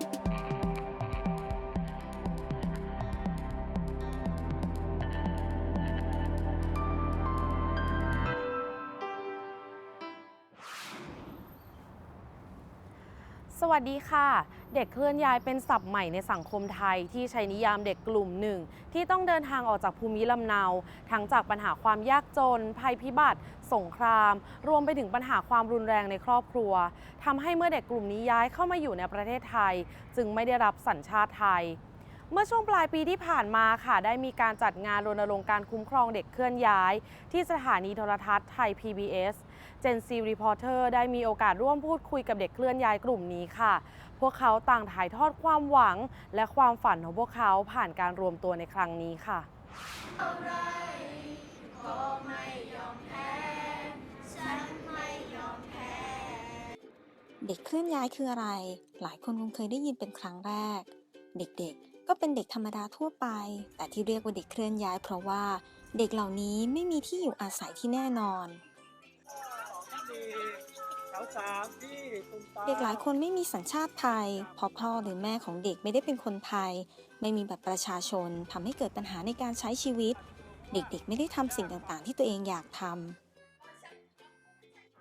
thank you สวัสดีค่ะ เด็กเคลื่อนย้ายเป็นศัพท์ใหม่ในสังคมไทย ที่ใช้นิยามเด็กกลุ่มหนึ่ง ที่ต้องเดินทางออกจากภูมิลำเนา ทั้งจากปัญหาความยากจน ภัยพิบัติ สงคราม รวมไปถึงปัญหาความรุนแรงในครอบครัวทำให้เมื่อเด็กกลุ่มนี้ย้ายเข้ามาอยู่ในประเทศไทย จึงไม่ได้รับสัญชาติไทย เมื่อช่วงปลายปีที่ผ่านมาค่ะ ได้มีการจัดงานรณรงค์การคุ้มครองเด็กเคลื่อนย้าย ที่สถานีโทรทัศน์ไทย PBS เจนซีรีพอร์เตอร์ได้มีโอกาสร่วมพูดคุยกับเด็กเคลื่อนย้ายกลุ่มนี้ค่ะ พวกเขาต่างถ่ายทอดความหวัง และความฝันของพวกเขาผ่านการรวมตัวในครั้งนี้ค่ะเด็กเคลื่อนย้ายคืออะไร หลายคนคงเคยได้ยินเป็นครั้งแรก เด็กๆ ก็เป็นเด็กธรรมดาทั่วไป แต่ที่เรียกว่าเด็กเคลื่อนย้าย เพราะว่าเด็กเหล่านี้ไม่มีที่อยู่อาศัยที่แน่นอนแถวสามที่ตุมตามเด็กหลายคนไม่มีสัญชาติไทยเพราะพ่อหรือแม่ของเด็กไม่ได้เป็นคนไทย ไม่มีบัตรประชาชนทำให้เกิดปัญหาในการใช้ชีวิต เด็กๆ ไม่ได้ทำสิ่งต่างๆ ที่ตัวเองอยากทำ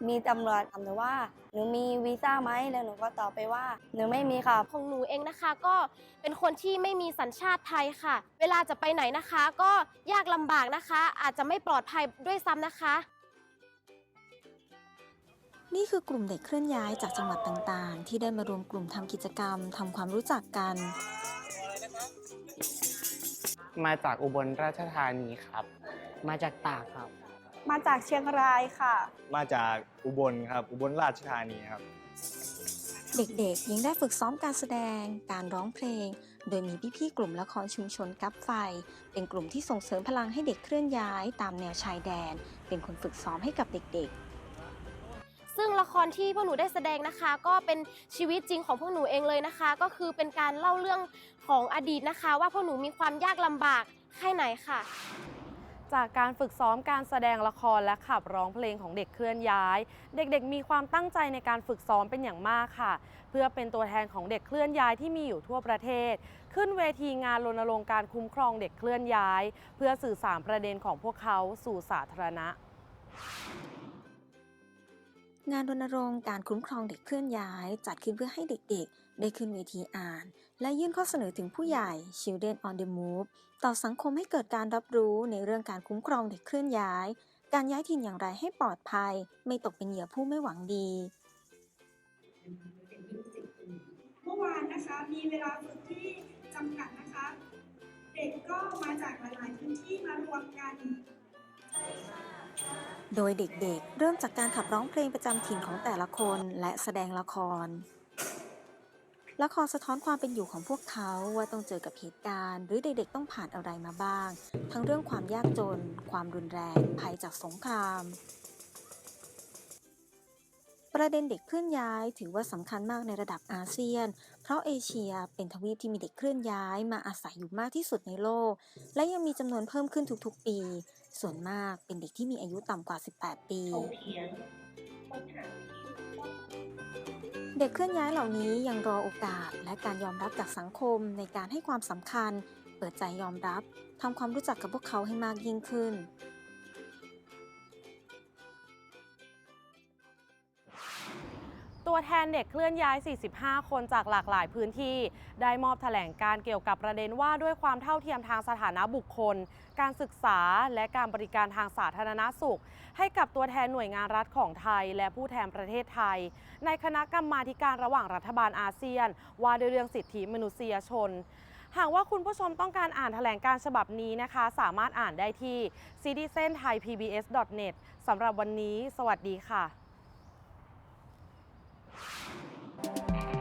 มีตำรวจถามหนูว่า หนูมีวีซ่าไหมแล้วหนูก็ตอบไปว่า หนูไม่มีค่ะ ของหนูเองนะคะก็เป็นคนที่ไม่มีสัญชาติไทยค่ะ เวลาจะไปไหนนะคะ ก็ยากลำบากนะคะ อาจจะไม่ปลอดภัยด้วยซ้ำนะคะ นี่คือกลุ่มเด็กเคลื่อนย้ายจากจังหวัดต่างๆ ที่ได้มารวมกลุ่มทำกิจกรรมทำความรู้จักกัน มาจากอุบลราชธานีครับ มาจากตากครับ มาจากเชียงรายค่ะ มาจากอุบลครับ อุบลราชธานีครับ เด็กๆ ยังได้ฝึกซ้อมการแสดง การร้องเพลง โดยมีพี่ๆ กลุ่มละครชุมชนกับไฟ เป็นกลุ่มที่ส่งเสริมพลังให้เด็กเคลื่อนย้ายตามแนวชายแดน เป็นคนฝึกซ้อมให้กับเด็กซึ่งละครที่พวกหนูได้แสดงนะคะ ก็เป็นชีวิตจริงของพวกหนูเองเลยนะคะ ก็คือเป็นการเล่าเรื่องของอดีตนะคะ ว่าพวกหนูมีความยากลำบากแค่ไหนค่ะ จากการฝึกซ้อมการแสดงละครและขับร้องเพลงของเด็กเคลื่อนย้าย เด็กๆ มีความตั้งใจในการฝึกซ้อมเป็นอย่างมากค่ะ เพื่อเป็นตัวแทนของเด็กเคลื่อนย้ายที่มีอยู่ทั่วประเทศ ขึ้นเวทีงานรณรงค์การคุ้มครองเด็กเคลื่อนย้าย เพื่อสื่อสารประเด็นของพวกเขาสู่สาธารณะ งานรณรงค์การคุ้มครองเด็กเคลื่อนย้าย จัดขึ้นเพื่อให้เด็กๆ ได้ขึ้นเวทีอ่าน และยื่นข้อเสนอถึงผู้ใหญ่ Children on the Move ต่อสังคมให้เกิดการรับรู้ในเรื่องการคุ้มครองเด็กเคลื่อนย้าย การย้ายถิ่นอย่างไรให้ปลอดภัย ไม่ตกเป็นเหยื่อผู้ไม่หวังดีเมื่อวานนะคะมีเวลาฝึกที่จำกัดนะคะ เด็กก็มาจากหลาย ๆ พื้นที่มารวมกันโดยเด็กๆ เริ่มจากการขับร้องเพลงประจำถิ่นของแต่ละคนและแสดงละคร ละครสะท้อนความเป็นอยู่ของพวกเขาว่าต้องเจอกับเหตุการณ์ หรือเด็กๆต้องผ่านอะไรมาบ้าง ทั้งเรื่องความยากจน ความรุนแรง ภัยจากสงคราม ประเด็นเด็กเคลื่อนย้ายถือว่าสำคัญมากในระดับอาเซียน เพราะเอเชียเป็นทวีปที่มีเด็กเคลื่อนย้ายมาอาศัยอยู่มากที่สุดในโลก และยังมีจำนวนเพิ่มขึ้นทุกๆปี ส่วนมากเป็นเด็กที่มีอายุต่ำกว่า 18 ปี เด็กเคลื่อนย้ายเหล่านี้ยังรอโอกาสและการยอมรับจากสังคมในการให้ความสำคัญ เปิดใจยอมรับทำความรู้จักกับพวกเขาให้มากยิ่งขึ้น ตัวแทนเด็กเคลื่อนย้าย 45 คนจากหลากหลายพื้นที่ ได้มอบแถลงการเกี่ยวกับประเด็นว่าด้วยความเท่าเทียมทางสถานะบุคคล การศึกษาและการบริการทางสาธารณสุข ให้กับตัวแทนหน่วยงานรัฐของไทย และผู้แทนประเทศไทย ในคณะกรรมาธิการระหว่างรัฐบาลอาเซียน ว่าด้วยเรื่องสิทธิมนุษยชนหากว่าคุณผู้ชมต้องการอ่านแถลงการฉบับนี้นะคะ สามารถอ่านได้ที่ citizenthaipbs.net สำหรับวันนี้ สวัสดีค่ะ Bye.